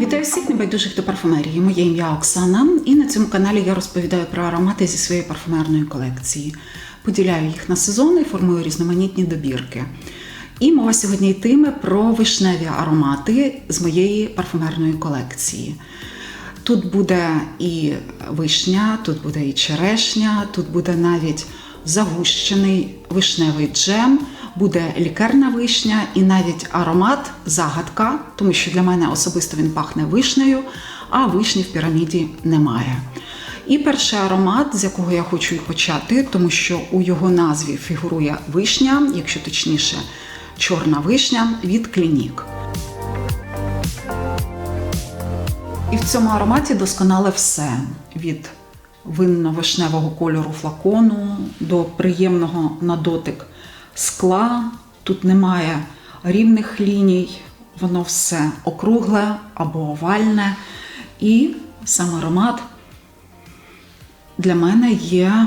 Вітаю всіх небайдужих до парфумерії. Моє ім'я Оксана, і на цьому каналі я розповідаю про аромати зі своєї парфумерної колекції. Поділяю їх на сезони і формую різноманітні добірки. І мова сьогодні йтиме про вишневі аромати з моєї парфумерної колекції. Тут буде і вишня, тут буде і черешня, тут буде навіть загущений вишневий джем, буде лікерна вишня і навіть аромат загадка, тому що для мене особисто він пахне вишнею, а вишні в піраміді немає. І перший аромат, з якого я хочу і почати, тому що у його назві фігурує вишня, якщо точніше, чорна вишня від клінік. І в цьому ароматі досконале все від винно-вишневого кольору флакону до приємного на дотик скла. Тут немає рівних ліній, воно все округле або овальне. І сам аромат для мене є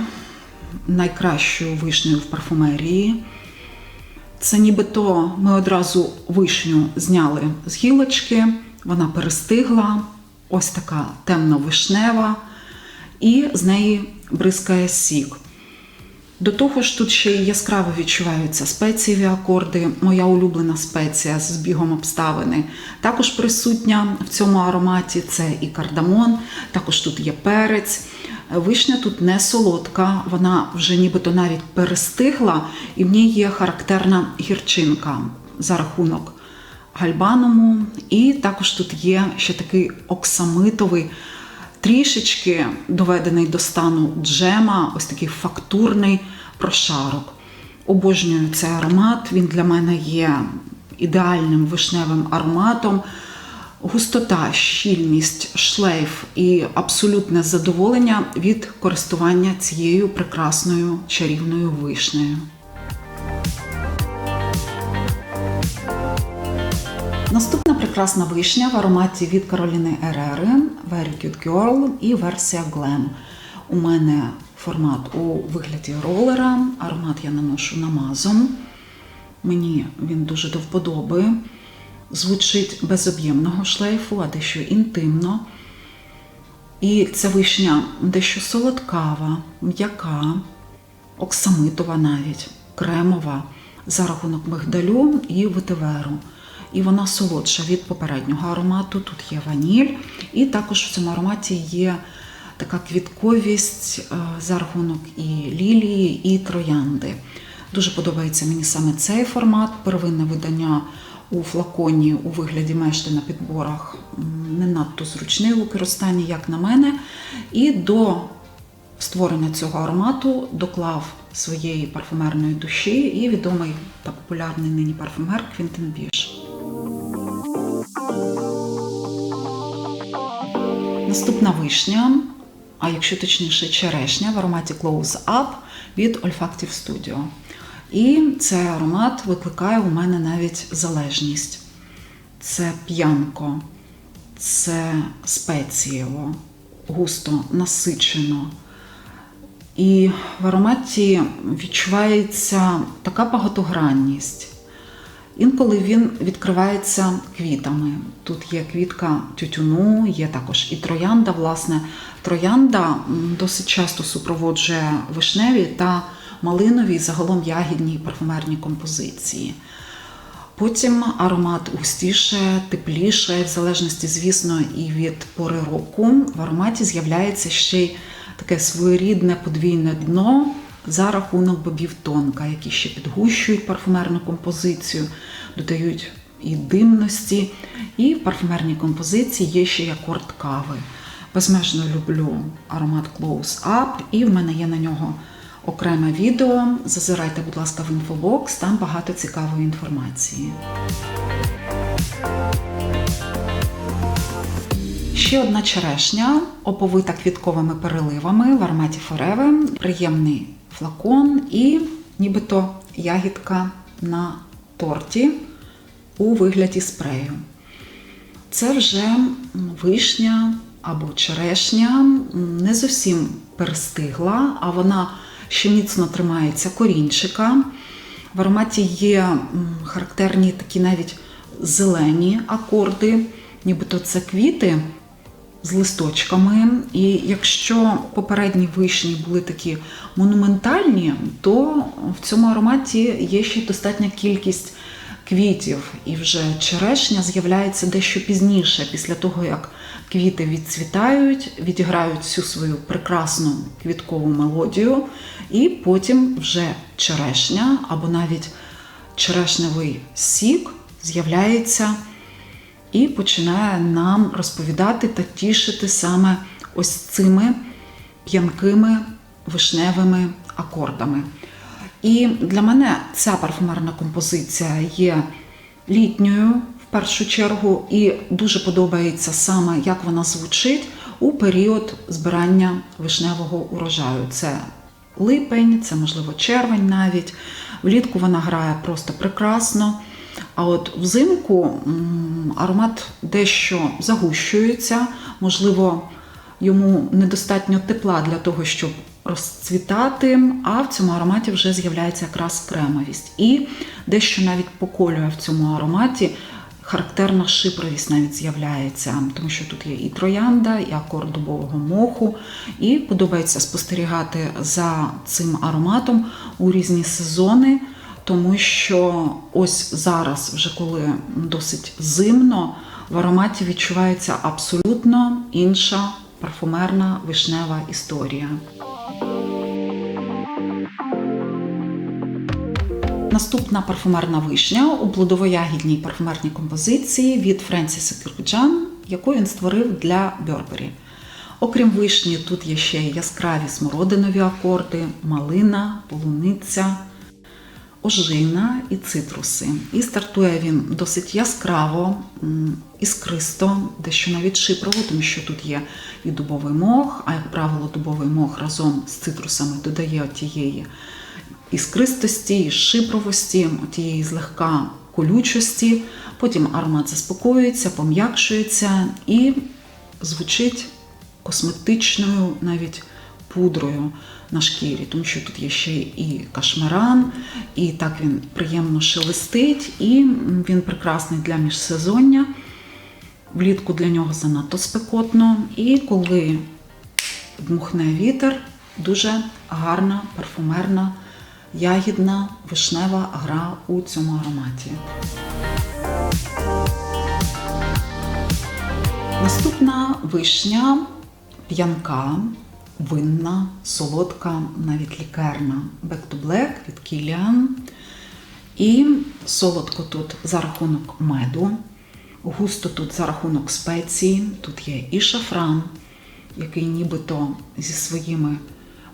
найкращою вишнею в парфумерії. Це нібито ми одразу вишню зняли з гілочки, вона перестигла, ось така темно-вишнева, і з неї бризкає сік. До того ж, тут ще й яскраво відчуваються спецієві акорди, моя улюблена спеція з збігом обставини. Також присутня в цьому ароматі це і кардамон, також тут є перець. Вишня тут не солодка, вона вже нібито навіть перестигла, і в ній є характерна гірчинка за рахунок гальбаному. І також тут є ще такий оксамитовий, трішечки доведений до стану джема, ось такий фактурний прошарок. Обожнюю цей аромат, він для мене є ідеальним вишневим ароматом. Густота, щільність, шлейф і абсолютне задоволення від користування цією прекрасною чарівною вишнею. Наступна прекрасна вишня в ароматі від Кароліни Ерери Very Cute Girl і версія Glam. У мене формат у вигляді ролера. Аромат я наношу намазом. Мені він дуже до вподоби. Звучить без об'ємного шлейфу, а дещо інтимно. І ця вишня дещо солодкава, м'яка, оксамитова навіть, кремова за рахунок мигдалю і ветиверу. І вона солодша від попереднього аромату. Тут є ваніль, і також в цьому ароматі є така квітковість е, за рахунок і лілії, і троянди. Дуже подобається мені саме цей формат, первинне видання у флаконі у вигляді мешти на підборах не надто зручний у використанні, як на мене. І до створення цього аромату доклав своєї парфумерної душі і відомий та популярний нині парфумер Квінтин Біш. Наступна вишня, а якщо точніше, черешня в ароматі Close Up від Olfactive Studio. І цей аромат викликає у мене навіть залежність. Це п'янко, це спецієво, густо, насичено. І в ароматі відчувається така багатогранність. Інколи він відкривається квітами. Тут є квітка тютюну, є також і троянда. Власне, троянда досить часто супроводжує вишневі та малинові, загалом ягідні парфумерні композиції. Потім аромат густіше, тепліше, в залежності, звісно, і від пори року. В ароматі з'являється ще й таке своєрідне подвійне дно за рахунок бобів тонка, які ще підгущують парфумерну композицію, додають і димності. І в парфумерній композиції є ще й акорд кави. Безмежно люблю аромат Close Up, і в мене є на нього окреме відео. Зазирайте, будь ласка, в інфобокс, там багато цікавої інформації. Ще одна черешня, оповита квітковими переливами в ароматі Forever. Приємний флакон і нібито ягідка на торті у вигляді спрею. Це вже вишня або черешня, не зовсім перестигла, а вона ще міцно тримається корінчика. В ароматі є характерні такі навіть зелені акорди, нібито це квіти з листочками. І якщо попередні вишні були такі монументальні, то в цьому ароматі є ще достатня кількість квітів. І вже черешня з'являється дещо пізніше, після того, як квіти відцвітають, відіграють всю свою прекрасну квіткову мелодію, і потім вже черешня або навіть черешневий сік з'являється і починає нам розповідати та тішити саме ось цими п'янкими вишневими акордами. І для мене ця парфумерна композиція є літньою в першу чергу, і дуже подобається саме, як вона звучить у період збирання вишневого урожаю. Це липень, це можливо червень навіть. Влітку вона грає просто прекрасно. А от взимку аромат дещо загущується, можливо, йому недостатньо тепла для того, щоб розцвітати, а в цьому ароматі вже з'являється якраз кремовість. І дещо навіть поколює в цьому ароматі. Характерна шипровість навіть з'являється, тому що тут є і троянда, і акорд дубового моху. І подобається спостерігати за цим ароматом у різні сезони, тому що ось зараз, вже коли досить зимно, в ароматі відчувається абсолютно інша парфумерна вишнева історія. Наступна парфумерна вишня у плодово-ягідній парфумерній композиції від Френсіса Кіркуджан, яку він створив для Бьорбері. Окрім вишні, тут є ще яскраві смородинові акорди, малина, полуниця, ожина і цитруси. І стартує він досить яскраво, іскристо, дещо навіть шипрово, тому що тут є і дубовий мох, а як правило, дубовий мох разом з цитрусами додає тієї іскристості, шипровості, тієї злегка колючості. Потім аромат заспокоюється, пом'якшується і звучить косметичною навіть пудрою на шкірі, тому що тут є ще і кашмаран, і так він приємно шелестить, і він прекрасний для міжсезоння. Влітку для нього занадто спекотно. І коли дмухне вітер, дуже гарна парфумерна ягідна вишнева гра у цьому ароматі. Наступна вишня п'янка, винна, солодка, навіть лікерна. Back to Black від Kilian. І солодко тут за рахунок меду, густо тут за рахунок спеції. Тут є і шафран, який нібито зі своїми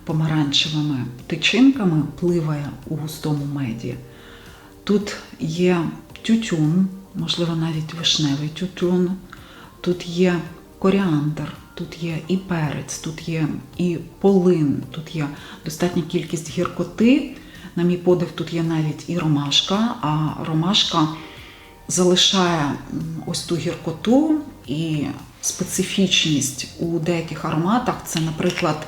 помаранчевими тичинками пливає у густому меді. Тут є тютюн, можливо, навіть вишневий тютюн, тут є коріандр, тут є і перець, тут є і полин, тут є достатня кількість гіркоти. На мій подив, тут є навіть і ромашка, а ромашка залишає ось ту гіркоту і специфічність у деяких ароматах. Це, наприклад,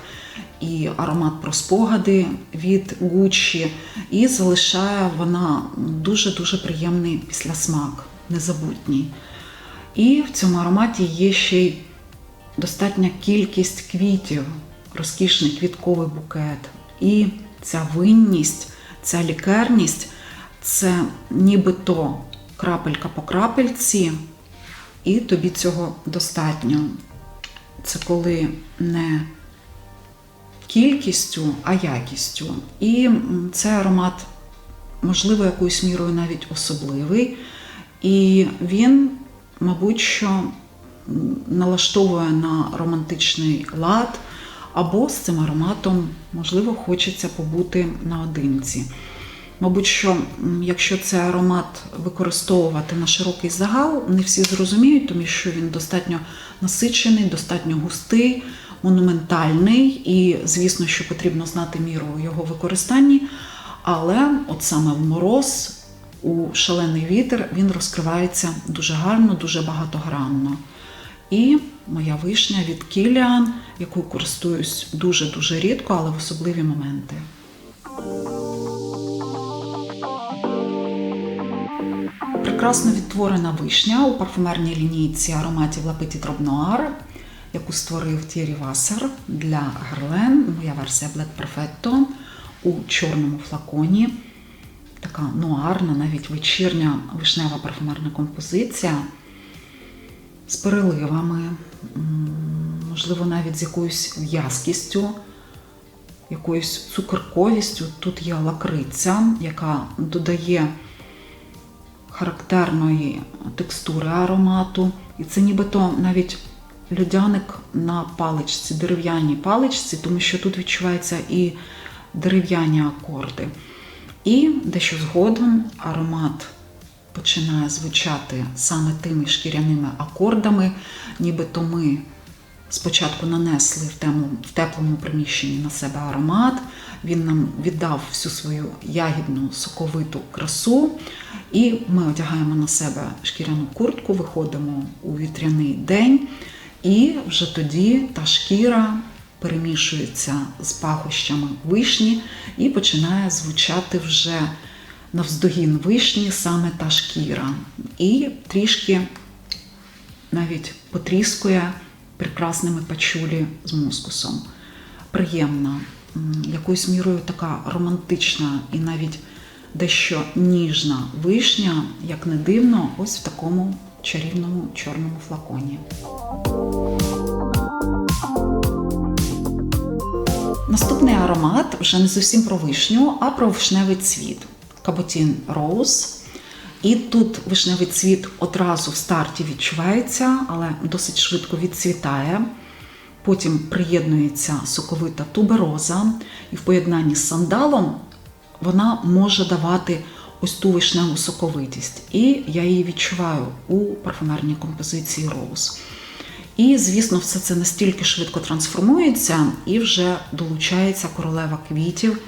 і аромат про спогади від Гуччі, і залишає вона дуже-дуже приємний післясмак, незабутній. І в цьому ароматі є ще й достатня кількість квітів, розкішний квітковий букет. І ця винність, ця лікерність це нібито крапелька по крапельці, і тобі цього достатньо. Це коли не кількістю, а якістю. І м, цей аромат, можливо, якоюсь мірою навіть особливий. І він, мабуть, що налаштовує на романтичний лад, або з цим ароматом, можливо, хочеться побути наодинці. Мабуть, що якщо цей аромат використовувати на широкий загал, не всі зрозуміють, тому що він достатньо насичений, достатньо густий, монументальний, і, звісно, що потрібно знати міру його використанні. Але от саме в мороз, у шалений вітер, він розкривається дуже гарно, дуже багатогранно. І моя вишня від Кіліан, яку користуюсь дуже-дуже рідко, але в особливі моменти. прекрасно відтворена вишня у парфумерній лінійці ароматів Petite Robe яку створив Тєрі Вассер для Герлен. Моя версія Black Perfetto у чорному флаконі. Така нуарна, навіть вечірня вишнева парфумерна композиція з переливами, можливо, навіть з якоюсь в'язкістю, якоюсь цукерковістю. Тут є лакриця, яка додає характерної текстури аромату. І це нібито навіть льодяник на паличці, дерев'яній паличці, тому що тут відчуваються і дерев'яні акорди. І дещо згодом аромат починає звучати саме тими шкіряними акордами, нібито ми спочатку нанесли в теплому, в теплому приміщенні на себе аромат, він нам віддав всю свою ягідну соковиту красу, і ми одягаємо на себе шкіряну куртку, виходимо у вітряний день, і вже тоді та шкіра перемішується з пахощами вишні і починає звучати вже навздогін вишні саме та шкіра. І трішки навіть потріскує прекрасними пачулі з мускусом. Приємна, якоюсь мірою така романтична і навіть дещо ніжна вишня, як не дивно, ось в такому чарівному чорному флаконі. Наступний аромат вже не зовсім про вишню, а про вишневий цвіт. Каботін Роуз. І тут вишневий цвіт одразу в старті відчувається, але досить швидко відцвітає. Потім приєднується соковита тубероза, і в поєднанні з сандалом вона може давати ось ту вишневу соковитість. І я її відчуваю у парфумерній композиції Роуз. І, звісно, все це настільки швидко трансформується і вже долучається королева квітів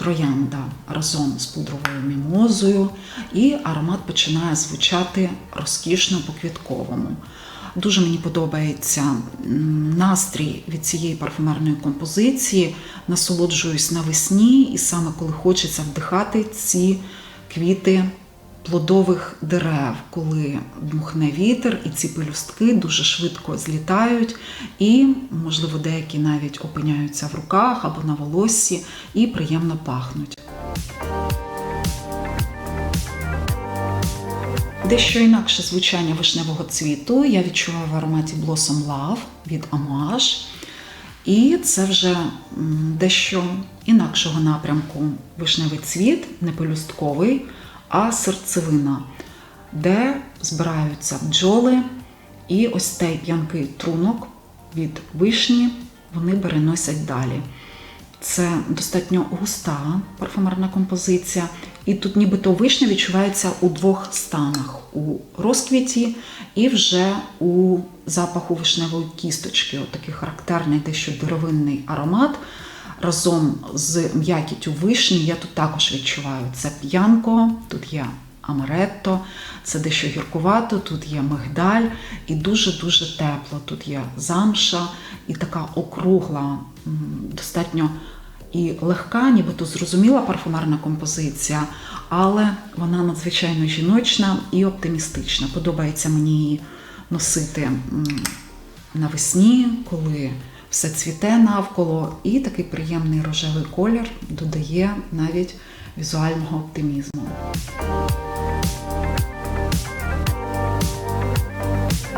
троянда разом з пудровою мімозою, і аромат починає звучати розкішно по-квітковому. Дуже мені подобається настрій від цієї парфюмерної композиції. Насолоджуюсь навесні, і саме коли хочеться вдихати ці квіти плодових дерев, коли дмухне вітер, і ці пелюстки дуже швидко злітають, і, можливо, деякі навіть опиняються в руках або на волоссі і приємно пахнуть. Дещо інакше звучання вишневого цвіту я відчуваю в ароматі Blossom Love від Amouage. І це вже дещо інакшого напрямку вишневий цвіт, не пелюстковий, а серцевина, де збираються бджоли, і ось цей п'янкий трунок від вишні вони переносять далі. Це достатньо густа парфумерна композиція, і тут нібито вишня відчувається у двох станах: у розквіті і вже у запаху вишневої кісточки. От такий характерний дещо деревинний аромат. Разом з м'якіттю вишні я тут також відчуваю це п'янко, тут є амаретто, це дещо гіркувато, тут є мигдаль і дуже-дуже тепло. Тут є замша і така округла, достатньо і легка, нібито зрозуміла парфумерна композиція, але вона надзвичайно жіночна і оптимістична. Подобається мені її носити навесні, коли все цвіте навколо, і такий приємний рожевий колір додає навіть візуального оптимізму.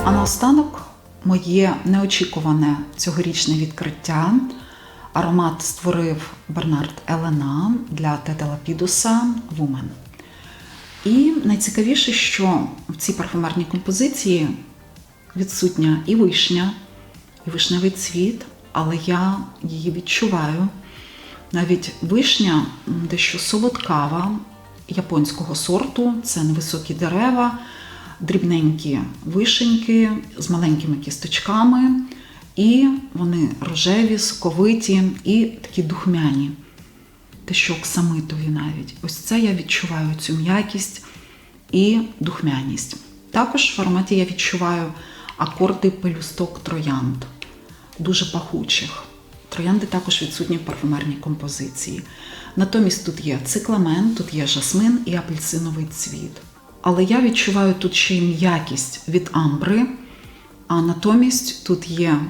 А наостанок моє неочікуване цьогорічне відкриття. Аромат створив Бернард Елена для Теда Лапідуса Woman. І найцікавіше, що в цій парфумерній композиції відсутня і вишня, і вишневий цвіт, але я її відчуваю. Навіть вишня дещо солодкава японського сорту, це невисокі дерева, дрібненькі вишеньки з маленькими кісточками, і вони рожеві, соковиті і такі духмяні, дещо оксамитові навіть. Ось це я відчуваю цю м'якість і духмяність. Також в ароматі я відчуваю акорди пелюсток троянд, дуже пахучих. Троянди також відсутні в парфумерній композиції. Натомість тут є цикламен, тут є жасмин і апельсиновий цвіт. Але я відчуваю тут ще й м'якість від амбри, а натомість тут є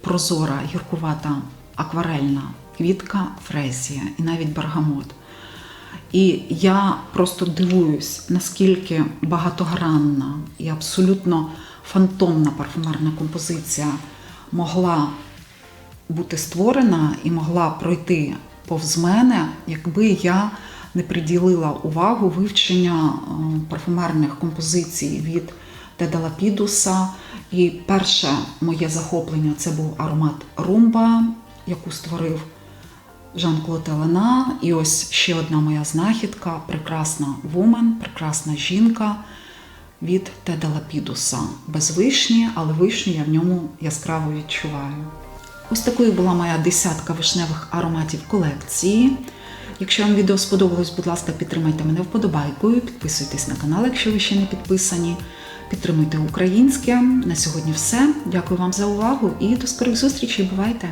прозора, гіркувата акварельна квітка, фрезія і навіть бергамот. І я просто дивуюсь, наскільки багатогранна і абсолютно фантомна парфумерна композиція могла бути створена і могла пройти повз мене, якби я не приділила увагу вивчення е, парфумерних композицій від Теда Лапідуса. І перше моє захоплення це був аромат Румба, яку створив Жан-Клод Елена. І ось ще одна моя знахідка прекрасна вумен, прекрасна жінка від Теда Лапідуса. Без вишні, але вишню я в ньому яскраво відчуваю. Ось такою була моя десятка вишневих ароматів колекції. Якщо вам відео сподобалось, будь ласка, підтримайте мене вподобайкою, підписуйтесь на канал, якщо ви ще не підписані. Підтримуйте українське. На сьогодні все. Дякую вам за увагу і до скорих зустрічей. Бувайте!